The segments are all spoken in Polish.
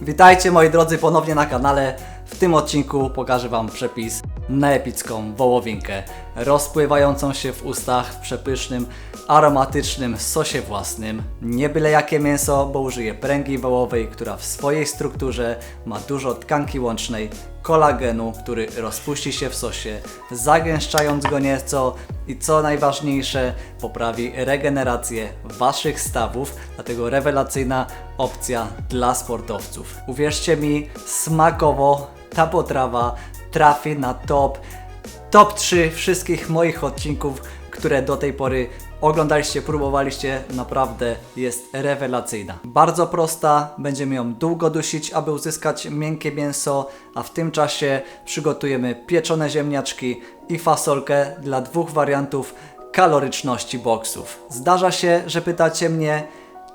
Witajcie moi drodzy ponownie na kanale. W tym odcinku pokażę Wam przepis na epicką wołowinkę, rozpływającą się w ustach w przepysznym, aromatycznym sosie własnym. Nie byle jakie mięso, bo użyję pręgi wołowej, która w swojej strukturze ma dużo tkanki łącznej, kolagenu, który rozpuści się w sosie, zagęszczając go nieco i co najważniejsze, poprawi regenerację Waszych stawów, dlatego rewelacyjna opcja dla sportowców. Uwierzcie mi, smakowo ta potrawa trafi na top, top 3 wszystkich moich odcinków, które do tej pory oglądaliście, próbowaliście, naprawdę jest rewelacyjna. Bardzo prosta, będziemy ją długo dusić, aby uzyskać miękkie mięso, a w tym czasie przygotujemy pieczone ziemniaczki i fasolkę dla dwóch wariantów kaloryczności boksów. Zdarza się, że pytacie mnie,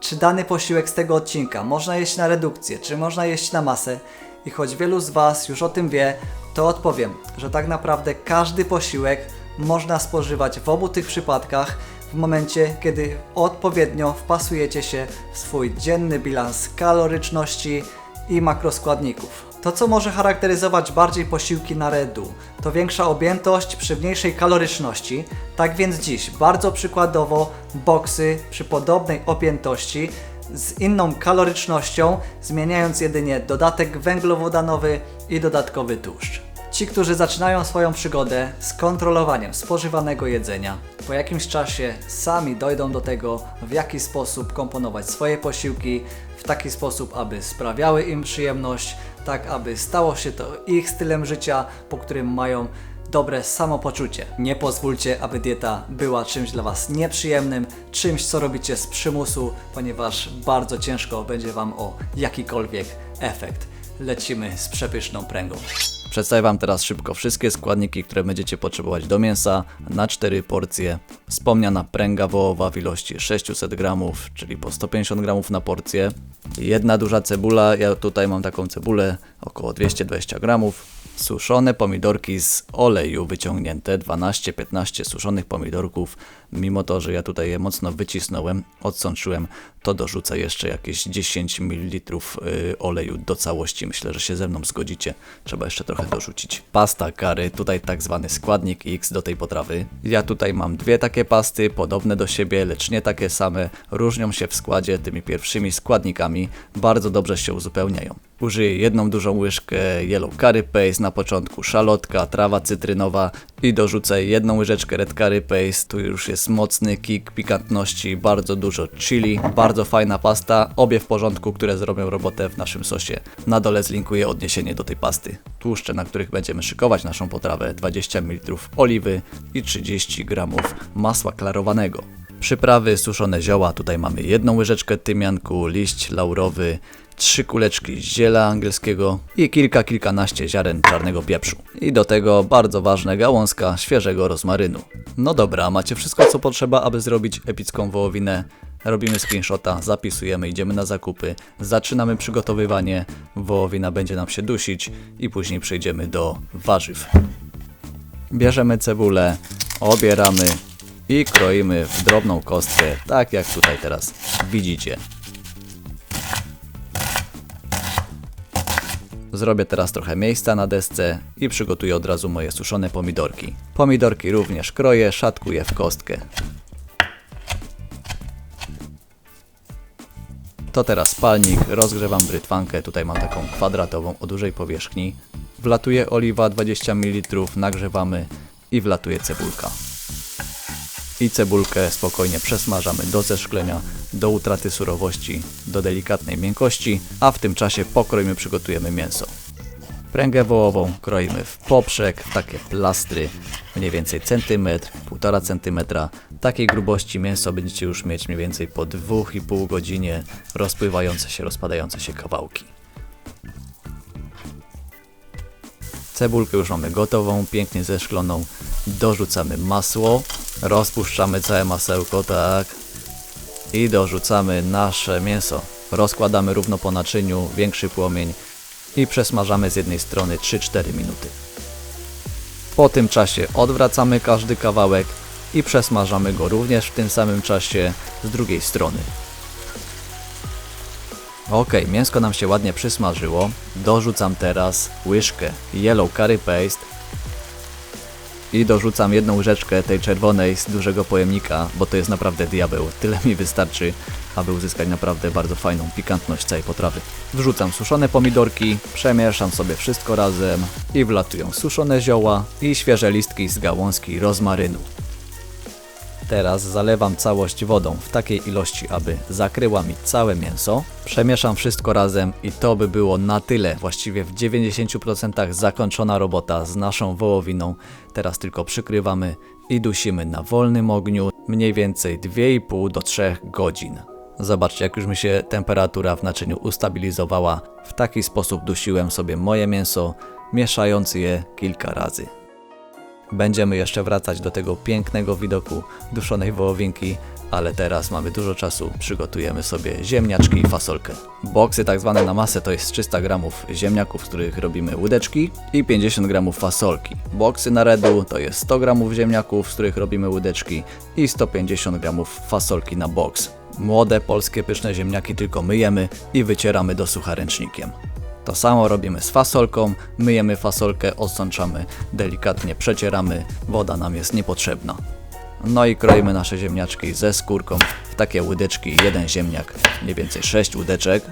czy dany posiłek z tego odcinka można jeść na redukcję, czy można jeść na masę. I choć wielu z Was już o tym wie, to odpowiem, że tak naprawdę każdy posiłek można spożywać w obu tych przypadkach w momencie, kiedy odpowiednio wpasujecie się w swój dzienny bilans kaloryczności i makroskładników. To, co może charakteryzować bardziej posiłki na redu, to większa objętość przy mniejszej kaloryczności. Tak więc dziś bardzo przykładowo boksy przy podobnej objętości z inną kalorycznością, zmieniając jedynie dodatek węglowodanowy i dodatkowy tłuszcz. Ci, którzy zaczynają swoją przygodę z kontrolowaniem spożywanego jedzenia, po jakimś czasie sami dojdą do tego, w jaki sposób komponować swoje posiłki, w taki sposób, aby sprawiały im przyjemność, tak aby stało się to ich stylem życia, po którym mają dobre samopoczucie. Nie pozwólcie, aby dieta była czymś dla Was nieprzyjemnym, czymś, co robicie z przymusu, ponieważ bardzo ciężko będzie Wam o jakikolwiek efekt. Lecimy z przepyszną pręgą. Przedstawię Wam teraz szybko wszystkie składniki, które będziecie potrzebować do mięsa na 4 porcje. Wspomniana pręga wołowa w ilości 600 gramów, czyli po 150 gramów na porcję. Jedna duża cebula, ja tutaj mam taką cebulę około 220 gramów. Suszone pomidorki z oleju wyciągnięte, 12-15 suszonych pomidorków. Mimo to, że ja tutaj je mocno wycisnąłem, odsączyłem, to dorzucę jeszcze jakieś 10 ml y, oleju do całości. Myślę, że się ze mną zgodzicie. Trzeba jeszcze trochę dorzucić. Pasta curry, tutaj tak zwany składnik X do tej potrawy. Ja tutaj mam dwie takie pasty, podobne do siebie, lecz nie takie same. Różnią się w składzie tymi pierwszymi składnikami. Bardzo dobrze się uzupełniają. Użyję jedną dużą łyżkę yellow curry paste, na początku szalotka, trawa cytrynowa i dorzucę jedną łyżeczkę red curry paste. Tu już jest mocny kick pikantności, bardzo dużo chili, bardzo fajna pasta, obie w porządku, które zrobią robotę w naszym sosie. Na dole zlinkuję odniesienie do tej pasty. Tłuszcze, na których będziemy szykować naszą potrawę, 20 ml oliwy i 30 g masła klarowanego. Przyprawy, suszone zioła, tutaj mamy jedną łyżeczkę tymianku, liść laurowy, trzy kuleczki ziela angielskiego i kilka, kilkanaście ziaren czarnego pieprzu. I do tego bardzo ważne gałązka świeżego rozmarynu. No dobra, macie wszystko co potrzeba, aby zrobić epicką wołowinę. Robimy screenshota, zapisujemy, idziemy na zakupy, zaczynamy przygotowywanie, wołowina będzie nam się dusić i później przejdziemy do warzyw. Bierzemy cebulę, obieramy i kroimy w drobną kostkę, tak jak tutaj teraz widzicie. Zrobię teraz trochę miejsca na desce i przygotuję od razu moje suszone pomidorki. Pomidorki również kroję, szatkuję w kostkę. To teraz palnik, rozgrzewam brytwankę, tutaj mam taką kwadratową o dużej powierzchni. Wlatuje oliwa 20 ml, nagrzewamy i wlatuje cebulka. I cebulkę spokojnie przesmażamy do zeszklenia, do utraty surowości, do delikatnej miękkości, a w tym czasie pokroimy, przygotujemy mięso. Pręgę wołową kroimy w poprzek, w takie plastry, mniej więcej centymetr, 1,5 centymetra. Takiej grubości mięso będziecie już mieć mniej więcej po 2,5 godzinie rozpływające się, rozpadające się kawałki. Cebulkę już mamy gotową, pięknie zeszkloną. Dorzucamy masło, rozpuszczamy całe masełko, tak. I dorzucamy nasze mięso. Rozkładamy równo po naczyniu, większy płomień i przesmażamy z jednej strony 3-4 minuty. Po tym czasie odwracamy każdy kawałek i przesmażamy go również w tym samym czasie z drugiej strony. Ok, mięsko nam się ładnie przysmażyło. Dorzucam teraz łyżkę yellow curry paste i dorzucam jedną łyżeczkę tej czerwonej z dużego pojemnika, bo to jest naprawdę diabeł. Tyle mi wystarczy, aby uzyskać naprawdę bardzo fajną pikantność całej potrawy. Wrzucam suszone pomidorki, przemieszam sobie wszystko razem i wlatują suszone zioła i świeże listki z gałązki rozmarynu. Teraz zalewam całość wodą w takiej ilości, aby zakryła mi całe mięso. Przemieszam wszystko razem i to by było na tyle. Właściwie w 90% zakończona robota z naszą wołowiną. Teraz tylko przykrywamy i dusimy na wolnym ogniu mniej więcej 2,5 do 3 godzin. Zobaczcie, jak już mi się temperatura w naczyniu ustabilizowała. W taki sposób dusiłem sobie moje mięso, mieszając je kilka razy. Będziemy jeszcze wracać do tego pięknego widoku duszonej wołowinki, ale teraz mamy dużo czasu, przygotujemy sobie ziemniaczki i fasolkę. Boksy tak zwane na masę to jest 300 gramów ziemniaków, z których robimy łydeczki i 50 gramów fasolki. Boksy na redu to jest 100 gramów ziemniaków, z których robimy łydeczki i 150 gramów fasolki na boks. Młode polskie pyszne ziemniaki tylko myjemy i wycieramy do sucha ręcznikiem. To samo robimy z fasolką, myjemy fasolkę, odsączamy, delikatnie przecieramy, woda nam jest niepotrzebna. No i kroimy nasze ziemniaczki ze skórką w takie łydeczki, jeden ziemniak, mniej więcej 6 łydeczek.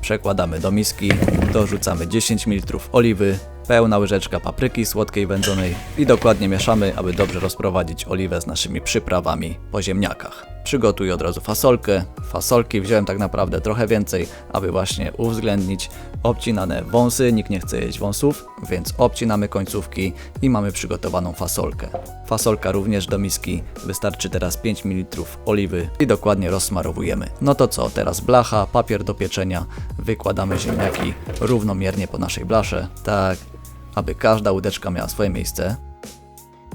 Przekładamy do miski, dorzucamy 10 ml oliwy, pełna łyżeczka papryki słodkiej wędzonej i dokładnie mieszamy, aby dobrze rozprowadzić oliwę z naszymi przyprawami po ziemniakach. Przygotuję od razu fasolkę. Fasolki wziąłem tak naprawdę trochę więcej, aby właśnie uwzględnić obcinane wąsy. Nikt nie chce jeść wąsów, więc obcinamy końcówki i mamy przygotowaną fasolkę. Fasolka również do miski. Wystarczy teraz 5 ml oliwy i dokładnie rozsmarowujemy. No to co, teraz blacha, papier do pieczenia. Wykładamy ziemniaki równomiernie po naszej blasze, tak aby każda łódeczka miała swoje miejsce.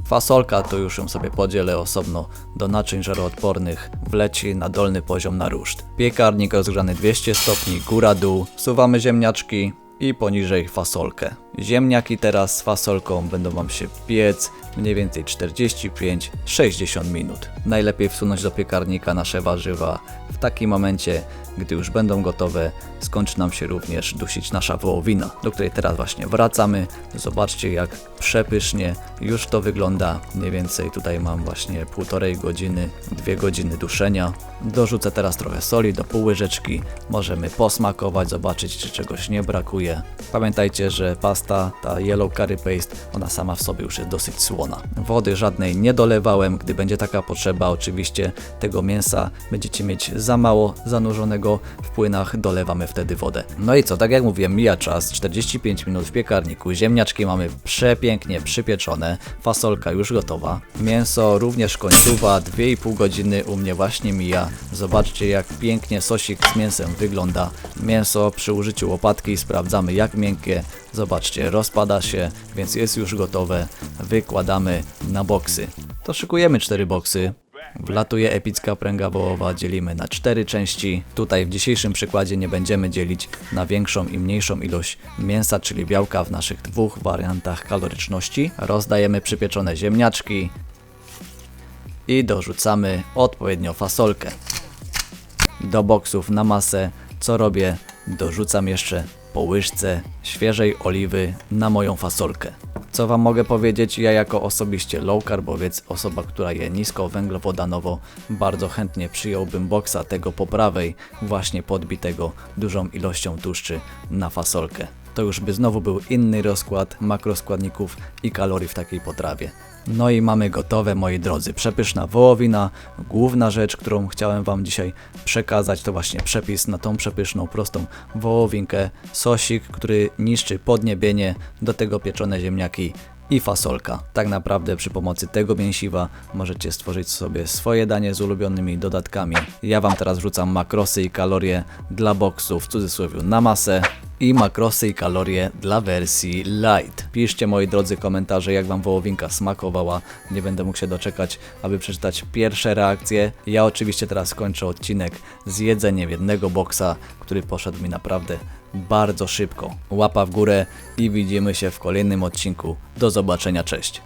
Fasolka to już ją sobie podzielę osobno do naczyń żaroodpornych, wleci na dolny poziom na ruszt. Piekarnik rozgrzany 200 stopni, góra dół, wsuwamy ziemniaczki i poniżej fasolkę. Ziemniaki teraz z fasolką będą Wam się piec mniej więcej 45-60 minut. Najlepiej wsunąć do piekarnika nasze warzywa w takim momencie, gdy już będą gotowe, skończy nam się również dusić nasza wołowina, do której teraz właśnie wracamy. Zobaczcie jak przepysznie już to wygląda. Mniej więcej tutaj mam właśnie półtorej godziny, dwie godziny duszenia. Dorzucę teraz trochę soli do pół łyżeczki. Możemy posmakować, zobaczyć czy czegoś nie brakuje. Pamiętajcie, że pasta, ta yellow curry paste, ona sama w sobie już jest dosyć słona. Wody żadnej nie dolewałem, gdy będzie taka potrzeba, oczywiście tego mięsa będziecie mieć za mało zanurzonego. W płynach, dolewamy wtedy wodę. No i co, tak jak mówiłem, mija czas, 45 minut w piekarniku, ziemniaczki mamy przepięknie przypieczone, fasolka już gotowa, mięso również końcowa, 2,5 godziny u mnie właśnie mija. Zobaczcie jak pięknie sosik z mięsem wygląda. Mięso przy użyciu łopatki. Sprawdzamy jak miękkie, zobaczcie rozpada się, więc jest już gotowe, wykładamy na boksy. To szykujemy cztery boksy, Wlatuje epicka pręga wołowa, dzielimy na cztery części. Tutaj w dzisiejszym przykładzie nie będziemy dzielić na większą i mniejszą ilość mięsa, czyli białka w naszych dwóch wariantach kaloryczności. Rozdajemy przypieczone ziemniaczki i dorzucamy odpowiednio fasolkę. Do boksów na masę, co robię? Dorzucam jeszcze po łyżce świeżej oliwy na moją fasolkę. Co Wam mogę powiedzieć, ja jako osobiście low carbowiec, osoba, która je nisko węglowodanowo, bardzo chętnie przyjąłbym boksa tego po prawej, właśnie podbitego dużą ilością tłuszczy na fasolkę. To już by znowu był inny rozkład makroskładników i kalorii w takiej potrawie. No i mamy gotowe, moi drodzy. Przepyszna wołowina. Główna rzecz, którą chciałem Wam dzisiaj przekazać, to właśnie przepis na tą przepyszną, prostą wołowinkę. Sosik, który niszczy podniebienie, do tego pieczone ziemniaki i fasolka. Tak naprawdę przy pomocy tego mięsiwa możecie stworzyć sobie swoje danie z ulubionymi dodatkami. Ja Wam teraz rzucam makrosy i kalorie dla boksu w cudzysłowie na masę. I makrosy i kalorie dla wersji light. Piszcie moi drodzy komentarze, jak Wam wołowinka smakowała. Nie będę mógł się doczekać, aby przeczytać pierwsze reakcje. Ja oczywiście teraz kończę odcinek z jedzeniem jednego boksa, który poszedł mi naprawdę bardzo szybko. Łapa w górę i widzimy się w kolejnym odcinku. Do zobaczenia, cześć.